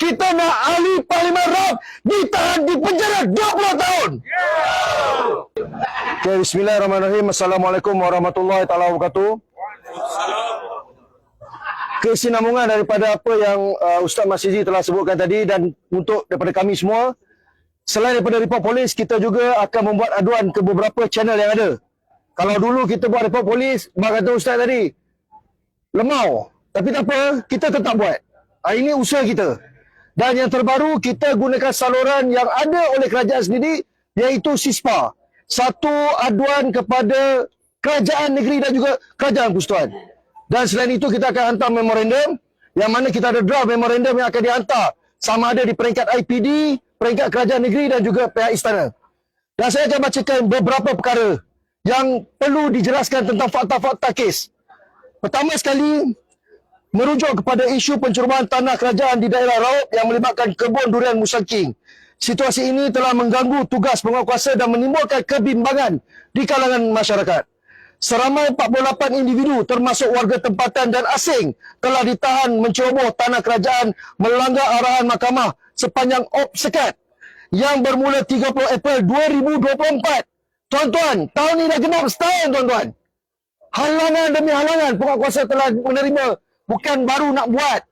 Kita nak ahli Parlimen Rob ditahan di penjara 20 tahun. Okay, Bismillahirrahmanirrahim. Assalamualaikum warahmatullahi taala wabarakatuh. Kesinambungan daripada apa yang uh, Ustaz Masjizi telah sebutkan tadi dan untuk daripada kami semua, selain daripada report polis, kita juga akan membuat aduan ke beberapa channel yang ada. Kalau dulu kita buat report polis, bak kata Ustaz tadi, lemau. Tapi tak apa, kita tetap buat. Ah, Ini usaha kita. Dan yang terbaru, kita gunakan saluran yang ada oleh kerajaan sendiri, iaitu SISPA. Satu aduan kepada kerajaan negeri dan juga kerajaan persekutuan. Dan selain itu, kita akan hantar memorandum, yang mana kita ada draft memorandum yang akan dihantar. Sama ada di peringkat IPD, peringkat kerajaan negeri dan juga pihak istana. Dan saya akan bacakan beberapa perkara yang perlu dijelaskan tentang fakta-fakta kes. Pertama sekali, merujuk kepada isu pencerobohan tanah kerajaan di daerah Raub yang melibatkan kebun durian Musang King. Situasi ini telah mengganggu tugas penguatkuasa dan menimbulkan kebimbangan di kalangan masyarakat. Seramai 48 individu termasuk warga tempatan dan asing telah ditahan menceroboh tanah kerajaan melanggar arahan mahkamah sepanjang op sekat yang bermula 30 April 2024. Tuan-tuan, tahun ini dah genap setahun tuan-tuan. Halangan demi halangan penguatkuasa telah menerima bukan baru nak buat.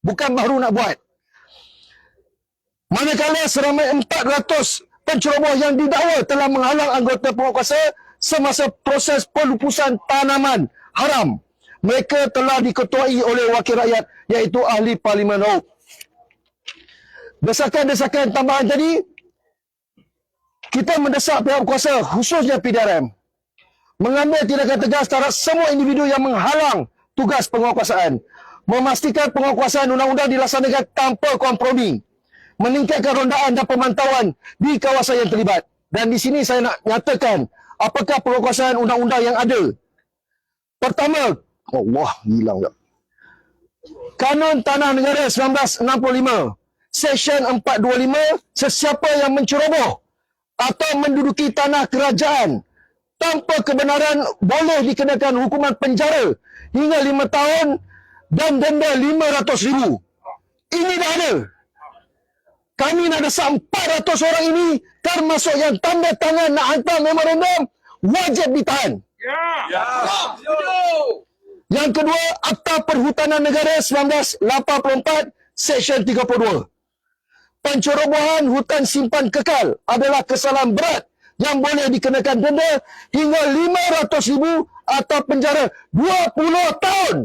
Bukan baru nak buat. Manakala seramai 400 penceroboh yang didakwa telah menghalang anggota penguatkuasa semasa proses pelupusan tanaman haram. Mereka telah diketuai oleh wakil rakyat iaitu ahli Parlimen Raub. Desakan-desakan tambahan tadi, kita mendesak pihak kuasa khususnya PDRM mengambil tindakan tegas terhadap semua individu yang menghalang tugas penguatkuasaan. Memastikan penguatkuasaan undang-undang dilaksanakan tanpa kompromi. Meningkatkan rondaan dan pemantauan di kawasan yang terlibat. Dan di sini saya nak nyatakan apakah penguatkuasaan undang-undang yang ada. Pertama, Allah hilang tak. Kanun Tanah Negara 1965, Seksyen 425, sesiapa yang menceroboh atau menduduki tanah kerajaan tanpa kebenaran boleh dikenakan hukuman penjara hingga lima tahun dan denda lima ratus ribu. Ini dah ada. Kami nak desak 400 orang ini termasuk yang tanda tangan nak hantar memorandum wajib ditahan. Yang kedua, Akta Perhutanan Negara 1984, Seksyen 32. Pencerobohan hutan simpan kekal adalah kesalahan berat yang boleh dikenakan denda hingga RM500,000 atau penjara 20 tahun.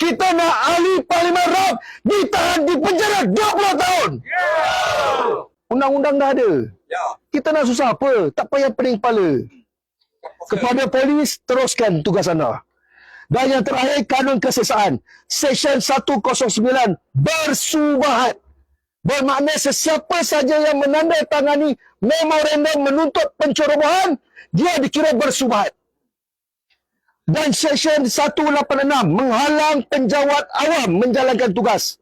Kita nak ahli Parlimen Rob ditahan di penjara 20 tahun. Undang-undang dah ada. Kita nak susah apa? Tak payah pening kepala. Kepada polis, teruskan tugas anda. Dan yang terakhir, kanun kesesaan. Seksyen 109, bersubahat. Bermakna sesiapa saja yang menandatangani memorandum menuntut pencerobohan, dia dikira bersubahat. Dan Seksyen 186, menghalang penjawat awam menjalankan tugas.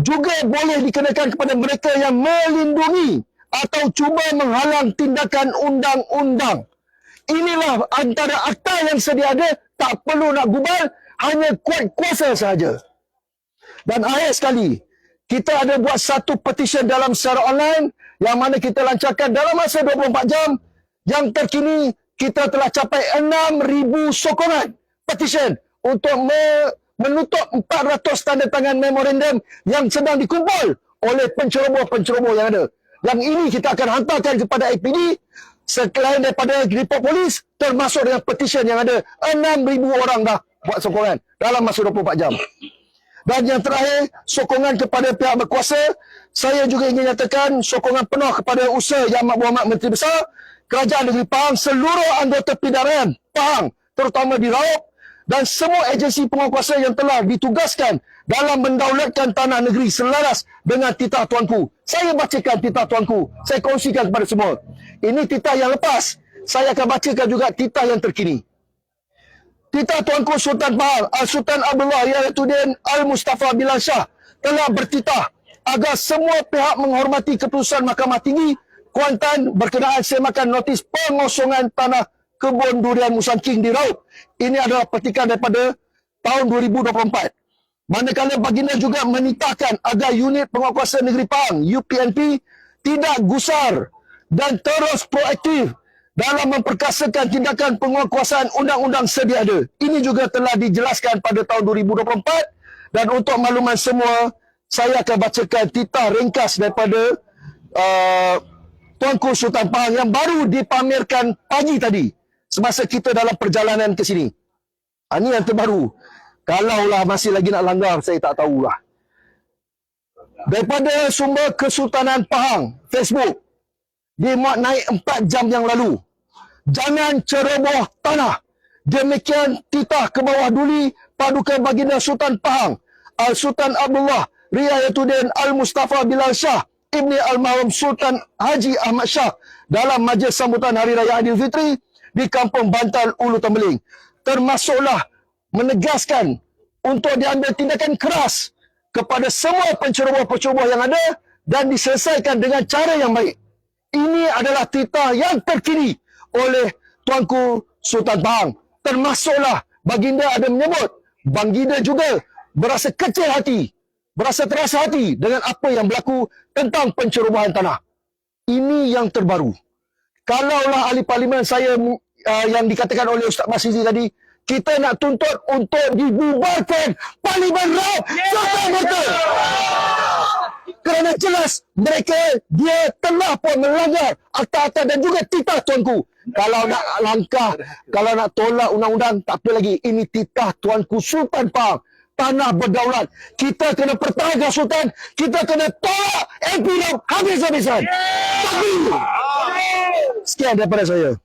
Juga boleh dikenakan kepada mereka yang melindungi atau cuba menghalang tindakan undang-undang. Inilah antara akta yang sedia ada, tak perlu nak gubal, hanya kuat kuasa sahaja. Dan akhir sekali, kita ada buat satu petition dalam secara online yang mana kita lancarkan dalam masa 24 jam. Yang terkini, kita telah capai 6,000 sokongan petition untuk me- menutup 400 tanda tangan memorandum yang sedang dikumpul oleh penceroboh-penceroboh yang ada. Yang ini kita akan hantarkan kepada IPD selain daripada report polis termasuk dengan petition yang ada 6,000 orang dah buat sokongan dalam masa 24 jam. Dan yang terakhir, sokongan kepada pihak berkuasa. Saya juga ingin nyatakan sokongan penuh kepada usaha Yang Amat Berhormat Menteri Besar, Kerajaan Negeri Pahang, seluruh anggota PDRM Pahang, terutama di Raub, dan semua agensi penguatkuasa yang telah ditugaskan dalam mendaulatkan tanah negeri selaras dengan titah tuanku. Saya bacakan titah tuanku. Saya kongsikan kepada semua. Ini titah yang lepas. Saya akan bacakan juga titah yang terkini. Titah Tuanku Sultan Pahang Al-Sultan Abdullah Yaituddin Al-Mustafa Bilal Shah telah bertitah agar semua pihak menghormati keputusan Mahkamah Tinggi Kuantan berkenaan semakan notis pengosongan tanah kebun durian Musang King di Raub. Ini adalah petikan daripada tahun 2024. Manakala baginda juga menitahkan agar unit penguatkuasa negeri Pahang, UPNP, tidak gusar dan terus proaktif dalam memperkasakan tindakan penguatkuasaan undang-undang sedia ada. Ini juga telah dijelaskan pada tahun 2024 dan untuk makluman semua, saya akan bacakan titah ringkas daripada uh, Tuanku Sultan Pahang yang baru dipamerkan pagi tadi semasa kita dalam perjalanan ke sini. Ha, ini yang terbaru. Kalaulah masih lagi nak langgar, saya tak tahulah. Daripada sumber Kesultanan Pahang, Facebook, dimuat naik 4 jam yang lalu. Jangan ceroboh tanah. Demikian titah ke bawah duli Paduka Baginda Sultan Pahang, Al-Sultan Abdullah, Riayatuddin Al-Mustafa Bilal Shah, Ibni Al-Mahrum Sultan Haji Ahmad Shah dalam majlis sambutan Hari Raya Aidilfitri di Kampung Bantal Ulu Tembeling. Termasuklah menegaskan untuk diambil tindakan keras kepada semua penceroboh-penceroboh yang ada dan diselesaikan dengan cara yang baik. Ini adalah titah yang terkini oleh Tuanku Sultan Pahang. Termasuklah baginda ada menyebut, baginda juga berasa kecil hati, berasa terasa hati dengan apa yang berlaku tentang pencerobohan tanah. Ini yang terbaru. Kalaulah ahli parlimen saya uh, yang dikatakan oleh Ustaz Masizi tadi, kita nak tuntut untuk dibubarkan Parlimen Rau serta merta. Kerana jelas mereka dia telah pun melanggar akta-akta dan juga titah tuanku. Kalau nak langkah, kalau nak tolak undang-undang, tak apa lagi. Ini titah tuanku Sultan Pahang. Tanah berdaulat. Kita kena pertahankan Sultan. Kita kena tolak MP habis-habisan. Tapi, sekian daripada saya.